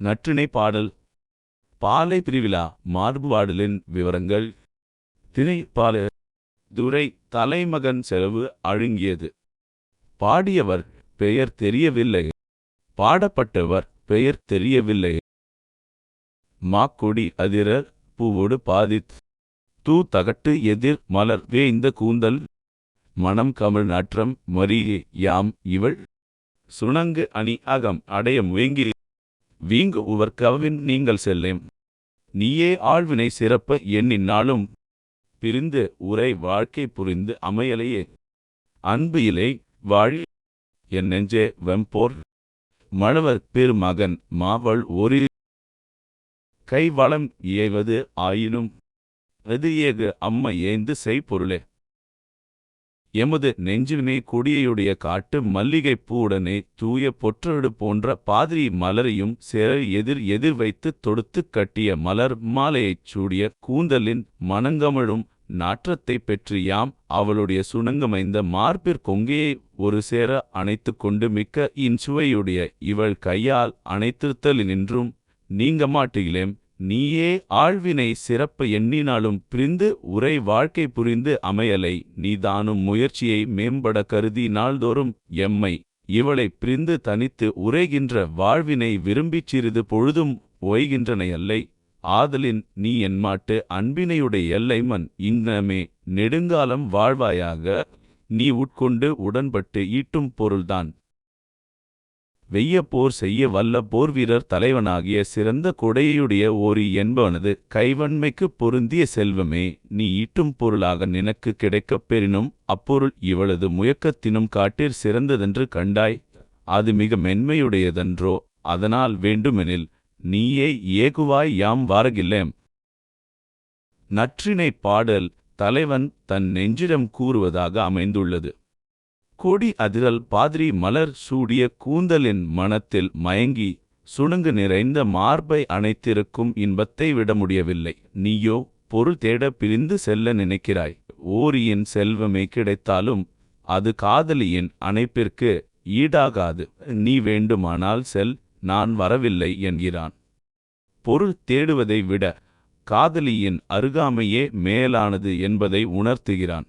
நற்றிணை பாடல். பாலை பிரிவிழா மார்புவாடலின் விவரங்கள். திணை பால துரை தலைமகன் செலவு அழுங்கியது. பாடியவர் பெயர் தெரியவில்லை. பாடப்பட்டவர் பெயர் தெரியவில்லை. மாக்கொடி அதிரர் பூவோடு பாதித். தூ தகட்டு எதிர் மலர் வேய்ந்த கூந்தல். மணம் கமிழ் நாற்றம் மரியே யாம் இவள். சுணங்கு அணி அகம் அடைய முயங்கி வீங்கு உவர்கவின் நீங்கள் செல்லேம். நீயே ஆழ்வினை சிறப்ப எண்ணினாலும் பிரிந்து உரை வாழ்க்கை புரிந்து அமையலையே. அன்பு இலை வாழ் என் நெஞ்சே வெம்போர் மழவர் பெருமகன் மாவள் ஒரு கை வளம் இயைவது ஆயினும் அது ஏகு அம்மை ஏந்து செய்பொருளே. எமது நெஞ்சினை கொடியையுடைய காட்டு மல்லிகைப் பூவுடனே தூய பொற்றடு போன்ற பாதிரி மலரையும் சேர எதிர் எதிர் வைத்துத் தொடுத்துக் கட்டிய மலர் மாலையைச் சூடிய கூந்தலின் மணங்கமழும் நாற்றத்தைப் பெற்று யாம் அவளுடைய சுணங்கமைந்த மார்பிற் கொங்கையை ஒரு சேர அணைத்து கொண்டு மிக்க இன்சுவையுடைய இவள் கையால் அணைத்திருத்தலினின்றும் நீங்க மாட்டுகிலேம் நீயே ஆழ்வினை சிறப்ப எண்ணினாலும் பிரிந்து உரை வாழ்க்கை புரிந்து அமையலை. நீதானும் முயற்சியை மேம்பட கருதி நாள்தோறும் எம்மை இவளை பிரிந்து தனித்து உரைகின்ற வாழ்வினை விரும்பிச் சிறிது பொழுதும் ஒய்கின்றனையல்லை ஆதலின் நீ என்மாட்டு அன்பினையுடைய எல்லைமன். இன்னமே நெடுங்காலம் வாழ்வாயாக நீ உட்கொண்டு உடன்பட்டு ஈட்டும் பொருள்தான். வெய்ய போர் செய்ய வல்ல போர்வீரர் தலைவனாகிய சிறந்த கொடையுடைய ஓரி என்பவனது கைவன்மைக்கு பொருந்திய செல்வமே நீ ஈட்டும் பொருளாக நினக்கு கிடைக்கப் பெறினும் அப்பொருள் இவளது முயக்கத்தினும் காட்டிற் சிறந்ததென்று கண்டாய் அது மிக மென்மையுடையதன்றோ? அதனால் வேண்டுமெனில் நீயே ஏகுவாய் யாம் வாரகில்லேம். நற்றினை பாடல் தலைவன் தன் நெஞ்சிடம் கூறுவதாக அமைந்துள்ளது. கொடி அதிரல் பாதிரி மலர் சூடிய கூந்தலின் மனத்தில் மயங்கி சுணுங்கு நிறைந்த மார்பை அணைத்திருக்கும் இன்பத்தை விட முடியவில்லை. நீயோ பொருள் தேட பிரிந்து செல்ல நினைக்கிறாய். ஓரியின் செல்வமே கிடைத்தாலும் அது காதலியின் அணைப்பிற்கு ஈடாகாது. நீ வேண்டுமானால் செல் நான் வரவில்லை என்கிறான். பொருள் தேடுவதை விட காதலியின் அருகாமையே மேலானது என்பதை உணர்த்துகிறான்.